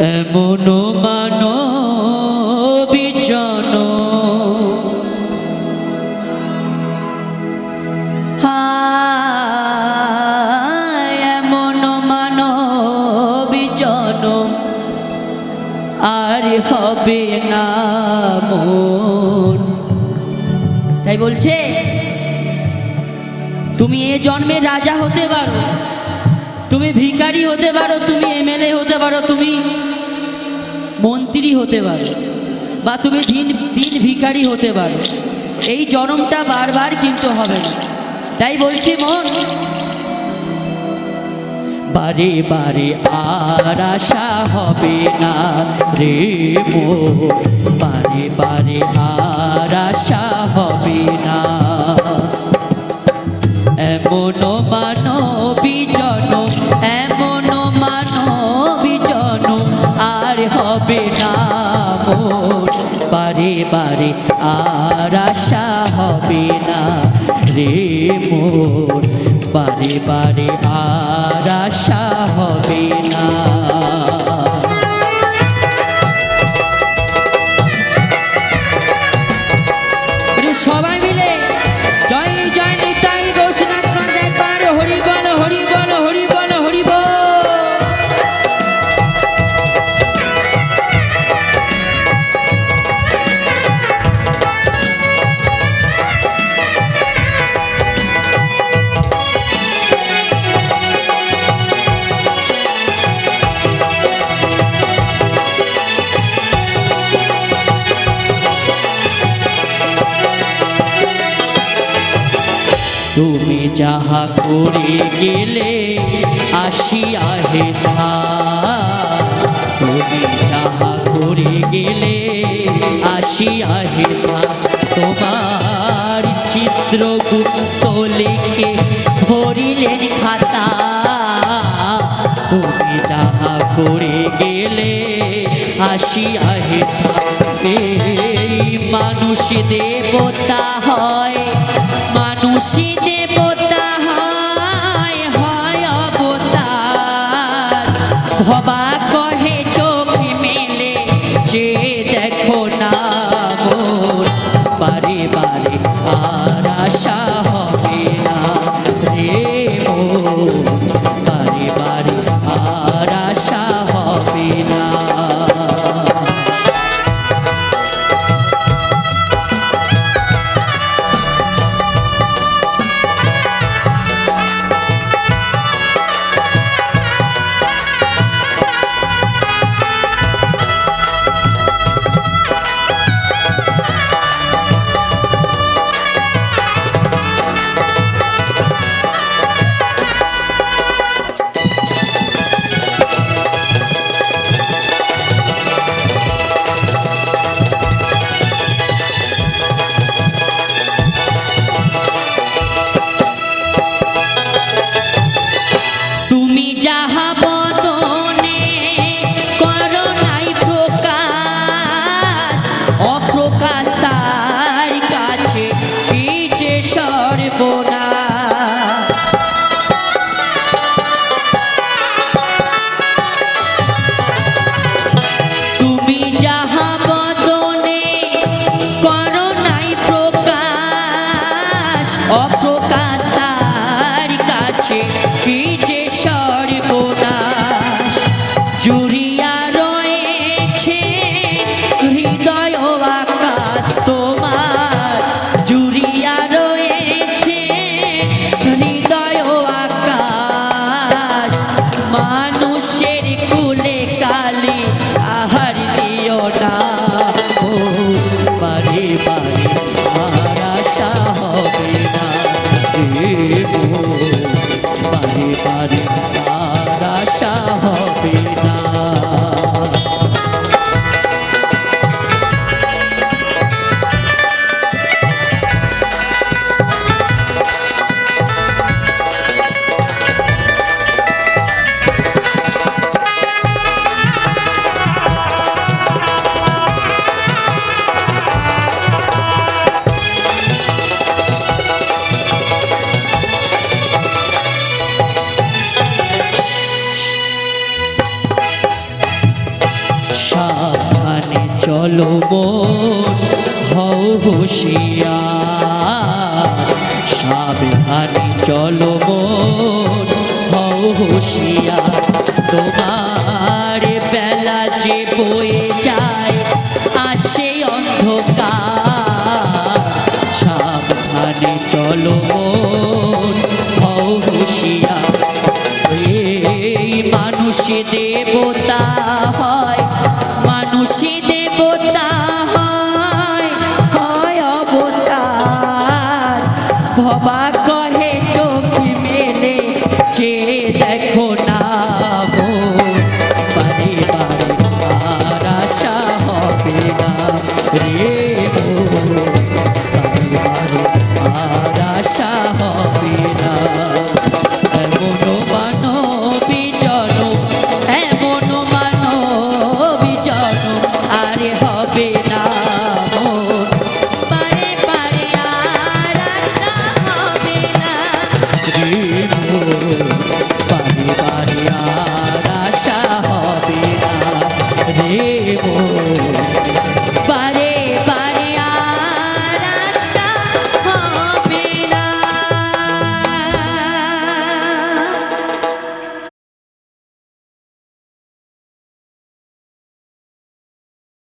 এমন মানবিজন এমন মানবিজন আর হবে না মন। তাই বলছে, তুমি এ জন্মে রাজা হতে পারো। তুমি ভিখারি হতে পারো, তুমি এমএলএ হতে পারো, তুমি মন্ত্রী হতে পারো, বা তুমি দিন দিন ভিকারি হতে পারো। এই জনমটা বারবার কিন্তু হবে না। তাই বলছি, মন। বারে বারে আর আশা হবে না রে মো আর হবে না মোর বারে বারে আর আশা হবে না রে মোর বারে বারে আর আশা হবে তুমি যাহা করে গেলে আসিয়া হে তুমি যাহা করে গেলে আসিয়া হে তোমার চিত্র লিখে ভরিলেন খাতা। তুমি যাহা করে গেলে আসিয়া হে এই মানুষ দেবতা হয়। মানুষই অপ্রকাশ তার কাছে। বোন হও হুশিয়া চলো বোন হও হুশিয়া তোমার বেলা যে বয়ে যায়, আসে অন্ধকার। সাবধানে চলো বোন হও হুশিয়া মানুষ দেবতা হয় মানুষের